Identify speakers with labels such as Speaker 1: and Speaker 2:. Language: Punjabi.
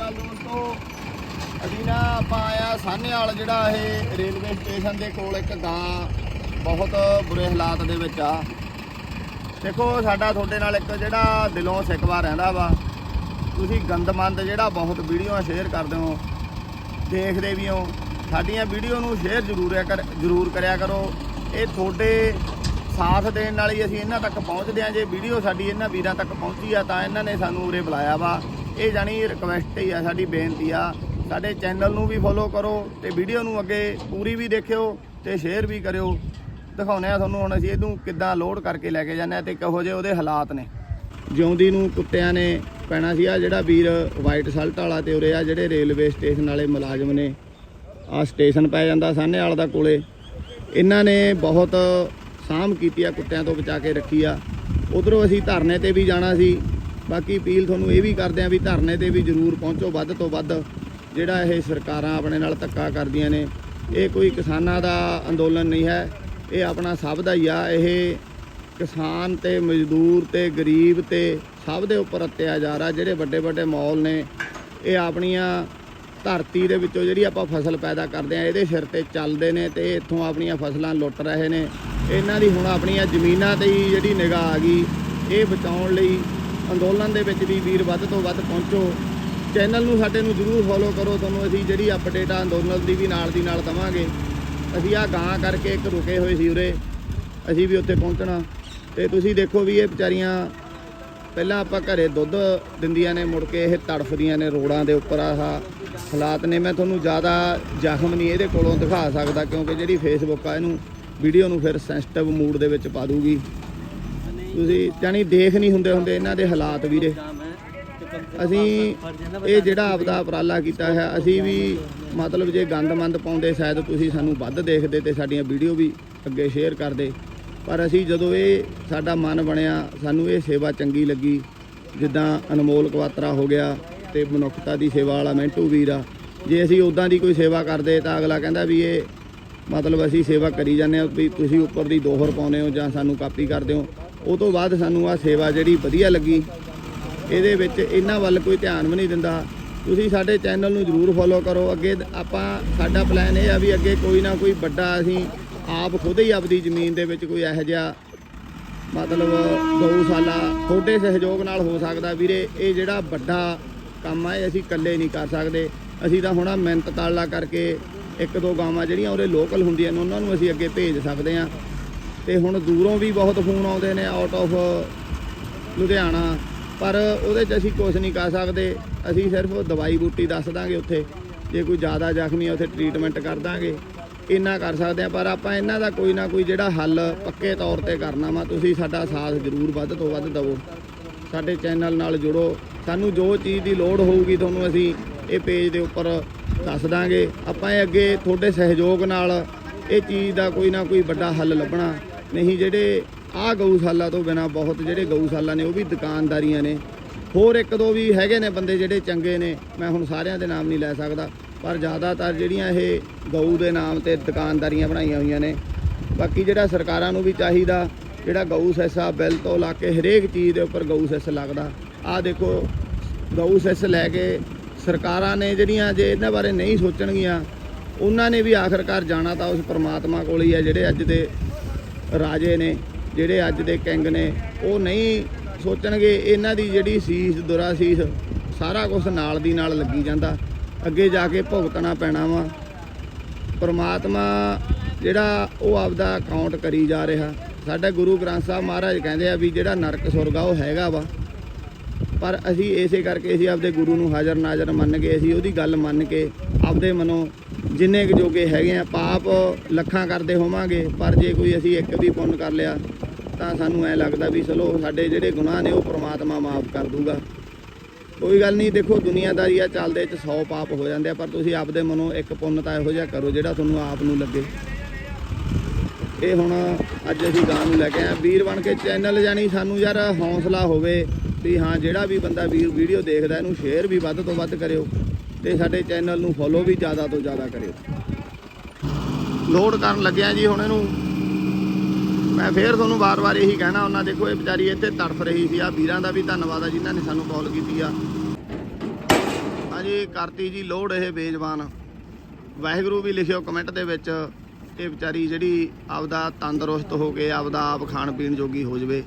Speaker 1: ਅਕਾਲ ਦੋਸਤੋ ਅਸੀਂ ਨਾ ਆਪਾਂ ਆਇਆ ਸਾਹਨੇਵਾਲ ਜਿਹੜਾ ਇਹ ਰੇਲਵੇ ਸਟੇਸ਼ਨ ਦੇ ਕੋਲ ਇੱਕ ਗਾਂ ਬਹੁਤ ਬੁਰੇ ਹਾਲਾਤ ਦੇ ਵਿੱਚ ਆ। ਦੇਖੋ ਸਾਡਾ ਤੁਹਾਡੇ ਨਾਲ ਇੱਕ ਜਿਹੜਾ ਦਿਲੋਂ ਸਿਕਵਾ ਰਹਿੰਦਾ ਵਾ। ਤੁਸੀਂ ਗੰਦਮੰਦ ਜਿਹੜਾ ਬਹੁਤ ਵੀਡੀਓਆਂ ਸ਼ੇਅਰ ਕਰਦੇ ਹੋ, ਦੇਖਦੇ ਵੀ ਹੋ। ਸਾਡੀਆਂ ਵੀਡੀਓ ਨੂੰ ਸ਼ੇਅਰ ਜ਼ਰੂਰ ਕਰ ਜ਼ਰੂਰ ਕਰਿਆ ਕਰੋ। ਇਹ ਤੁਹਾਡੇ ਸਾਥ ਦੇਣ ਨਾਲ ਹੀ ਅਸੀਂ ਇਹਨਾਂ ਤੱਕ ਪਹੁੰਚਦੇ ਹਾਂ। ਜੇ ਵੀਡੀਓ ਸਾਡੀ ਇਹਨਾਂ ਵੀਰਾਂ ਤੱਕ ਪਹੁੰਚੀ ਆ ਤਾਂ ਇਹਨਾਂ ਨੇ ਸਾਨੂੰ ਉਰੇ ਬੁਲਾਇਆ ਵਾ। ਇਹ ਜਾਣੀ ਰਿਕਵੈਸਟ ਹੀ ਆ, ਸਾਡੀ ਬੇਨਤੀ ਆ। ਸਾਡੇ ਚੈਨਲ ਨੂੰ ਵੀ ਫੋਲੋ ਕਰੋ ਤੇ ਵੀਡੀਓ ਨੂੰ ਅੱਗੇ ਪੂਰੀ ਵੀ ਦੇਖਿਓ ਤੇ ਸ਼ੇਅਰ ਵੀ ਕਰਿਓ। ਦਿਖਾਉਂਦੇ ਆ ਤੁਹਾਨੂੰ ਹੁਣ ਅਸੀਂ ਇਹਨੂੰ ਕਿੱਦਾਂ ਲੋਡ ਕਰਕੇ ਲੈ ਕੇ ਜਾਂਦੇ ਆ ਤੇ ਕਿਹੋ ਜਿਹੇ ਉਹਦੇ ਹਾਲਾਤ ਨੇ। ਜਿਉਂਦੀ ਨੂੰ ਕੁੱਤਿਆਂ ਨੇ ਪੈਣਾ ਸੀ ਆ ਜਿਹੜਾ ਵੀਰ ਵਾਈਟ ਸਲਟ ਵਾਲਾ ਤੇ ਉਰੇ ਆ ਜਿਹੜੇ ਰੇਲਵੇ ਸਟੇਸ਼ਨ ਵਾਲੇ ਮੁਲਾਜ਼ਮ ਨੇ। ਆ ਸਟੇਸ਼ਨ ਪੈ ਜਾਂਦਾ ਸਾਹਨੇਵਾਲ ਦਾ ਕੋਲੇ। ਇਹਨਾਂ ਨੇ ਬਹੁਤ ਸਾਂਭ ਕੀਤੀ ਆ ਕੁੱਤਿਆਂ ਤੋਂ ਬਚਾ ਕੇ ਰੱਖੀ ਆ। ਉਧਰੋਂ ਅਸੀਂ ਧਰਨੇ ਤੇ ਵੀ ਜਾਣਾ ਸੀ। ਬਾਕੀ ਅਪੀਲ ਤੁਹਾਨੂੰ ਇਹ ਵੀ ਕਰਦੇ ਆ ਵੀ ਧਰਨੇ ਤੇ ਵੀ ਜ਼ਰੂਰ ਪਹੁੰਚੋ, ਵੱਧ ਤੋਂ ਵੱਧ ਜਿਹੜਾ ਇਹ ਸਰਕਾਰਾਂ ਆਪਣੇ ਨਾਲ ਧੱਕਾ ਕਰਦੀਆਂ ਨੇ, ਇਹ ਕੋਈ ਕਿਸਾਨਾਂ ਦਾ ਅੰਦੋਲਨ ਨਹੀਂ ਹੈ, ਇਹ ਆਪਣਾ ਸਭ ਦਾ ਹੀ ਆ, ਇਹ ਕਿਸਾਨ ਤੇ ਮਜ਼ਦੂਰ ਤੇ ਗਰੀਬ ਤੇ ਸਭ ਦੇ ਉੱਪਰ ਅਤਿਆਚਾਰ ਆ, ਜਿਹੜੇ ਵੱਡੇ ਵੱਡੇ ਮੌਲ ਨੇ, ਇਹ ਆਪਣੀਆਂ ਧਰਤੀ ਦੇ ਵਿੱਚੋਂ ਜਿਹੜੀ ਆਪਾਂ ਫਸਲ ਪੈਦਾ ਕਰਦੇ ਆ, ਇਹਦੇ ਸਿਰ ਤੇ ਚੱਲਦੇ ਨੇ ਤੇ ਇੱਥੋਂ ਆਪਣੀਆਂ ਫਸਲਾਂ ਲੁੱਟ ਰਹੇ ਨੇ, ਇਹਨਾਂ ਦੀ ਹੁਣ ਆਪਣੀਆਂ ਜ਼ਮੀਨਾਂ ਤੇ ਹੀ ਜਿਹੜੀ ਨਿਗਾਹ ਆ ਗਈ, ਇਹ ਬਚਾਉਣ ਲਈ ਅੰਦੋਲਨ ਦੇ ਵਿੱਚ ਵੀ ਵੀਰ ਵੱਧ ਤੋਂ ਵੱਧ ਪਹੁੰਚੋ। ਚੈਨਲ ਨੂੰ ਸਾਡੇ ਨੂੰ ਜਰੂਰ ਫੋਲੋ ਕਰੋ। ਤੁਹਾਨੂੰ ਅਸੀਂ ਜਿਹੜੀ ਅਪਡੇਟ ਆ ਅੰਦੋਲਨ ਦੀ ਵੀ ਨਾਲ ਦੀ ਨਾਲ ਦਵਾਂਗੇ। ਅਸੀਂ ਆ ਗਾਂ ਕਰਕੇ ਇੱਕ ਰੁਕੇ ਹੋਏ ਸੀ ਉਰੇ। ਅਸੀਂ ਵੀ ਉੱਥੇ ਪਹੁੰਚਣਾ। ਤੇ ਤੁਸੀਂ ਦੇਖੋ ਵੀ ਇਹ ਵਿਚਾਰੀਆਂ ਪਹਿਲਾਂ ਆਪਾਂ ਘਰੇ ਦੁੱਧ ਦਿੰਦੀਆਂ ਨੇ, ਮੁੜ ਕੇ ਇਹ ਤੜਫਦੀਆਂ ਨੇ ਰੋੜਾਂ ਦੇ ਉੱਪਰ ਆਹ ਹਾਲਾਤ ਨੇ। ਮੈਂ ਤੁਹਾਨੂੰ ਜ਼ਿਆਦਾ ਜ਼ਖਮ ਨਹੀਂ ਇਹਦੇ ਕੋਲੋਂ ਦਿਖਾ ਸਕਦਾ, ਕਿਉਂਕਿ ਜਿਹੜੀ ਫੇਸਬੁੱਕ ਆ ਇਹਨੂੰ ਵੀਡੀਓ ਨੂੰ ਫਿਰ ਸੈਂਸਿਟਿਵ ਮੂਡ ਦੇ ਵਿੱਚ ਪਾ ਦੂਗੀ। ਤੁਸੀਂ ਜਾਨੀ ਦੇਖ ਨਹੀਂ ਹੁੰਦੇ ਹੁੰਦੇ ਇਹਨਾਂ ਦੇ ਹਾਲਾਤ ਵੀਰੇ। ਅਸੀਂ ਇਹ ਜਿਹੜਾ ਆਪਦਾ ਉਪਰਾਲਾ ਕੀਤਾ ਹੈ, ਅਸੀਂ ਵੀ ਮਤਲਬ ਜੇ ਗੰਦਮੰਦ ਪਾਉਂਦੇ, ਸ਼ਾਇਦ ਤੁਸੀਂ ਸਾਨੂੰ ਵੱਧ ਦੇਖਦੇ ਤੇ ਸਾਡੀਆਂ ਵੀਡੀਓ ਵੀ ਅੱਗੇ ਸ਼ੇਅਰ ਕਰਦੇ। ਪਰ ਅਸੀਂ ਜਦੋਂ ਇਹ ਸਾਡਾ ਮਨ ਬਣਿਆ, ਸਾਨੂੰ ਇਹ ਸੇਵਾ ਚੰਗੀ ਲੱਗੀ। ਜਿੱਦਾਂ ਅਨਮੋਲ ਕਵਾਤਰਾ ਹੋ ਗਿਆ ਤੇ ਮਨੁੱਖਤਾ ਦੀ ਸੇਵਾ ਵਾਲਾ ਮੈਂਟੂ ਵੀਰ ਆ। ਜੇ ਅਸੀਂ ਉਦਾਂ ਦੀ ਕੋਈ ਸੇਵਾ ਕਰਦੇ ਤਾਂ ਅਗਲਾ ਕਹਿੰਦਾ ਵੀ ਇਹ ਮਤਲਬ ਅਸੀਂ ਸੇਵਾ ਕਰੀ ਜਾਂਦੇ ਹਾਂ ਵੀ ਤੁਸੀਂ ਉੱਪਰ ਦੀ ਦੋਹਰ ਪਾਉਂਦੇ ਹੋ ਜਾਂ ਸਾਨੂੰ ਕਾਪੀ ਕਰਦੇ ਹੋ ਉਹ ਤੋਂ ਬਾਅਦ ਸਾਨੂੰ ਆ ਸੇਵਾ ਜਿਹੜੀ ਵਧੀਆ ਲੱਗੀ। ਇਹਦੇ ਵਿੱਚ ਇਹਨਾਂ ਵੱਲ ਕੋਈ ਧਿਆਨ ਵੀ ਨਹੀਂ ਦਿੰਦਾ। ਤੁਸੀਂ ਸਾਡੇ ਚੈਨਲ ਨੂੰ ਜਰੂਰ ਫੋਲੋ ਕਰੋ। ਅੱਗੇ ਆਪਾਂ, ਸਾਡਾ ਪਲਾਨ ਇਹ ਆ ਵੀ ਅੱਗੇ ਕੋਈ ਨਾ ਕੋਈ ਵੱਡਾ ਅਸੀਂ ਆਪ ਖੁਦ ਹੀ ਆਪਦੀ ਜ਼ਮੀਨ ਦੇ ਵਿੱਚ ਕੋਈ ਇਹੋ ਜਿਹਾ ਮਤਲਬ ਗਊਸ਼ਾਲਾ ਤੁਹਾਡੇ ਸਹਿਯੋਗ ਨਾਲ ਹੋ ਸਕਦਾ। ਵੀਰੇ, ਇਹ ਜਿਹੜਾ ਵੱਡਾ ਕੰਮ ਆ, ਇਹ ਅਸੀਂ ਇਕੱਲੇ ਨਹੀਂ ਕਰ ਸਕਦੇ। ਅਸੀਂ ਤਾਂ ਹੁਣ ਮਿਹਨਤ ਤਾਲਾ ਕਰਕੇ ਇੱਕ ਦੋ ਗਾਵਾਂ ਜਿਹੜੀਆਂ ਉਹਦੇ ਲੋਕਲ ਹੁੰਦੀਆਂ ਨੇ, ਉਹਨਾਂ ਨੂੰ ਅਸੀਂ ਅੱਗੇ ਭੇਜ ਸਕਦੇ ਆ ਤੇ ਹੁਣ ਦੂਰੋਂ ਵੀ ਬਹੁਤ ਫੋਨ ਆਉਂਦੇ ਨੇ ਆਊਟ ਆਫ ਲੁਧਿਆਣਾ। ਪਰ ਉਹਦੇ 'ਚ ਅਸੀਂ ਕੁਝ ਨਹੀਂ ਕਰ ਸਕਦੇ। ਅਸੀਂ ਸਿਰਫ ਦਵਾਈ ਬੂਟੀ ਦੱਸ ਦਾਂਗੇ ਉੱਥੇ। ਜੇ ਕੋਈ ਜ਼ਿਆਦਾ ਜ਼ਖਮੀ ਆ, ਉੱਥੇ ਟ੍ਰੀਟਮੈਂਟ ਕਰ ਦਾਂਗੇ। ਇੰਨਾ ਕਰ ਸਕਦੇ ਆ, ਪਰ ਆਪਾਂ ਇਹਨਾਂ ਦਾ ਕੋਈ ਨਾ ਕੋਈ ਜਿਹੜਾ ਹੱਲ ਪੱਕੇ ਤੌਰ ਤੇ ਕਰਨਾ ਵਾ, ਤੁਸੀਂ ਸਾਡਾ ਸਾਥ ਜ਼ਰੂਰ ਵੱਧ ਤੋਂ ਵੱਧ ਦਿਵੋ। ਸਾਡੇ ਚੈਨਲ ਨਾਲ ਜੁੜੋ। ਸਾਨੂੰ ਜੋ ਚੀਜ਼ ਦੀ ਲੋੜ ਹੋਊਗੀ, ਤੁਹਾਨੂੰ ਅਸੀਂ ਇਹ ਪੇਜ ਦੇ ਉੱਪਰ ਦੱਸ ਦਾਂਗੇ। ਆਪਾਂ ਇਹ ਅੱਗੇ ਤੁਹਾਡੇ ਸਹਿਯੋਗ ਨਾਲ ਇਹ ਚੀਜ਼ ਦਾ ਕੋਈ ਨਾ ਕੋਈ ਵੱਡਾ ਹੱਲ ਲੱਭਣਾ। ਨਹੀਂ, ਜਿਹੜੇ ਆਹ ਗਊਸ਼ਾਲਾ ਤੋਂ ਬਿਨਾ ਬਹੁਤ ਜਿਹੜੇ ਗਊਸ਼ਾਲਾ ਨੇ, ਉਹ ਵੀ ਦੁਕਾਨਦਾਰੀਆਂ ਨੇ। ਹੋਰ ਇੱਕ ਦੋ ਵੀ ਹੈਗੇ ਨੇ ਬੰਦੇ ਜਿਹੜੇ ਚੰਗੇ ਨੇ, ਮੈਂ ਹੁਣ ਸਾਰਿਆਂ ਦੇ ਨਾਮ ਨਹੀਂ ਲੈ ਸਕਦਾ, ਪਰ ਜ਼ਿਆਦਾਤਰ ਜਿਹੜੀਆਂ ਇਹ ਗਊ ਦੇ ਨਾਮ ਤੇ ਦੁਕਾਨਦਾਰੀਆਂ ਬਣਾਈਆਂ ਹੋਈਆਂ ਨੇ। ਬਾਕੀ ਜਿਹੜਾ ਸਰਕਾਰਾਂ ਨੂੰ ਵੀ ਚਾਹੀਦਾ, ਜਿਹੜਾ ਗਊ ਸੈਸਾ ਬਿੱਲ ਤੋਂ ਲਾ ਕੇ ਹਰੇਕ ਚੀਜ਼ ਦੇ ਉੱਪਰ ਗਊ ਸੈਸ ਲੱਗਦਾ। ਆਹ ਦੇਖੋ, ਗਊ ਸੈਸ ਲੈ ਕੇ ਸਰਕਾਰਾਂ ਨੇ ਜਿਹੜੀਆਂ ਜੇ ਇਹਨਾਂ ਬਾਰੇ ਨਹੀਂ ਸੋਚਣਗੀਆਂ, ਉਹਨਾਂ ਨੇ ਵੀ ਆਖਰਕਾਰ ਜਾਣਾ ਤਾਂ ਉਸ ਪਰਮਾਤਮਾ ਕੋਲ ਹੀ ਹੈ ਜਿਹੜੇ ਅੱਜ ਦੇ ਰਾਜੇ ਨੇ, ਜਿਹੜੇ ਅੱਜ ਦੇ ਕਿੰਗ ਨੇ, ਉਹ ਨਹੀਂ ਸੋਚਣਗੇ ਇਹਨਾਂ ਦੀ ਜਿਹੜੀ ਸੀਸ ਦੁਰਾ ਸੀਸ ਸਾਰਾ ਕੁਝ ਨਾਲ ਦੀ ਨਾਲ ਲੱਗੀ ਜਾਂਦਾ। ਅੱਗੇ ਜਾ ਕੇ ਭੁਗਤਣਾ ਪੈਣਾ ਵਾ। ਪਰਮਾਤਮਾ ਜਿਹੜਾ ਉਹ ਆਪਦਾ ਅਕਾਊਂਟ ਕਰੀ ਜਾ ਰਿਹਾ। ਸਾਡਾ ਗੁਰੂ ਗ੍ਰੰਥ ਸਾਹਿਬ ਮਹਾਰਾਜ ਕਹਿੰਦੇ ਆ ਵੀ ਜਿਹੜਾ ਨਰਕ ਸੁਰਗ ਆ, ਉਹ ਹੈਗਾ ਵਾ। ਪਰ ਅਸੀਂ ਇਸੇ ਕਰਕੇ ਅਸੀਂ ਆਪਦੇ ਗੁਰੂ ਨੂੰ ਹਾਜ਼ਰ ਨਾਜ਼ਰ ਮੰਨ ਕੇ, ਅਸੀਂ ਉਹਦੀ ਗੱਲ ਮੰਨ ਕੇ ਆਪਦੇ ਮਨੋਂ ਜਿੰਨੇ ਕੁ ਜੋਗੇ ਹੈਗੇ ਆ, ਪਾਪ ਲੱਖਾਂ ਕਰਦੇ ਹੋਵਾਂਗੇ, ਪਰ ਜੇ ਕੋਈ ਅਸੀਂ ਇੱਕ ਵੀ ਪੁੰਨ ਕਰ ਲਿਆ, ਤਾਂ ਸਾਨੂੰ ਐ ਲੱਗਦਾ ਵੀ ਚਲੋ ਸਾਡੇ ਜਿਹੜੇ ਗੁਨਾਹ ਨੇ, ਉਹ ਪ੍ਰਮਾਤਮਾ ਮਾਫ ਕਰ ਦੂਗਾ। ਕੋਈ ਗੱਲ ਨਹੀਂ, ਦੇਖੋ ਦੁਨੀਆਦਾਰੀ ਆ, ਚੱਲਦੇ ਚ 100 ਪਾਪ ਹੋ ਜਾਂਦੇ ਆ, ਪਰ ਤੁਸੀਂ ਆਪਦੇ ਮਨੋਂ ਇੱਕ ਪੁੰਨ ਤਾਂ ਇਹੋ ਜਿਹਾ ਕਰੋ ਜਿਹੜਾ ਤੁਹਾਨੂੰ ਆਪ ਨੂੰ ਲੱਗੇ। ਇਹ ਹੁਣ ਅੱਜ ਅਸੀਂ ਗਾਂ ਨੂੰ ਲੈ ਕੇ ਆਏ ਵੀਰ ਬਣ ਕੇ ਚੈਨਲ ਜਾਣੀ, ਸਾਨੂੰ ਯਾਰ ਹੌਸਲਾ ਹੋਵੇ ਵੀ ਹਾਂ, ਜਿਹੜਾ ਵੀ ਬੰਦਾ ਵੀਰ ਵੀਡੀਓ ਦੇਖਦਾ, ਇਹਨੂੰ ਸ਼ੇਅਰ ਵੀ ਵੱਧ ਤੋਂ ਵੱਧ ਕਰਿਓ। ਤੇ ਸਾਡੇ ਚੈਨਲ ਨੂੰ ਫੋਲੋ ਵੀ ਜ਼ਿਆਦਾ ਤੋਂ ਜ਼ਿਆਦਾ ਕਰਿਓ। ਲੋਡ ਕਰਨ ਲੱਗਿਆ ਜੀ ਹੁਣ ਇਹਨੂੰ। ਮੈਂ ਫੇਰ ਤੁਹਾਨੂੰ ਵਾਰ-ਵਾਰ ਇਹੀ ਕਹਿਣਾ, ਉਹਨਾਂ ਦੇਖੋ ਇਹ ਵਿਚਾਰੀ ਇੱਥੇ ਤੜਫ ਰਹੀ ਸੀ। ਆ ਵੀਰਾਂ ਦਾ ਵੀ ਧੰਨਵਾਦ ਆ ਜਿਨ੍ਹਾਂ ਨੇ ਸਾਨੂੰ ਕਾਲ ਕੀਤੀ ਆ। ਹਾਂਜੀ, ਕਰਤੀ ਜੀ ਲੋੜ ਇਹ ਬੇਜ਼ਬਾਨ। ਵਾਹਿਗੁਰੂ ਵੀ ਲਿਖਿਓ ਕਮੈਂਟ ਦੇ ਵਿੱਚ ਇਹ ਵਿਚਾਰੀ ਜਿਹੜੀ ਆਪਦਾ ਤੰਦਰੁਸਤ ਹੋ ਕੇ ਆਪਦਾ ਆਪ ਖਾਣ ਪੀਣ ਜੋਗੀ ਹੋ ਜਵੇ।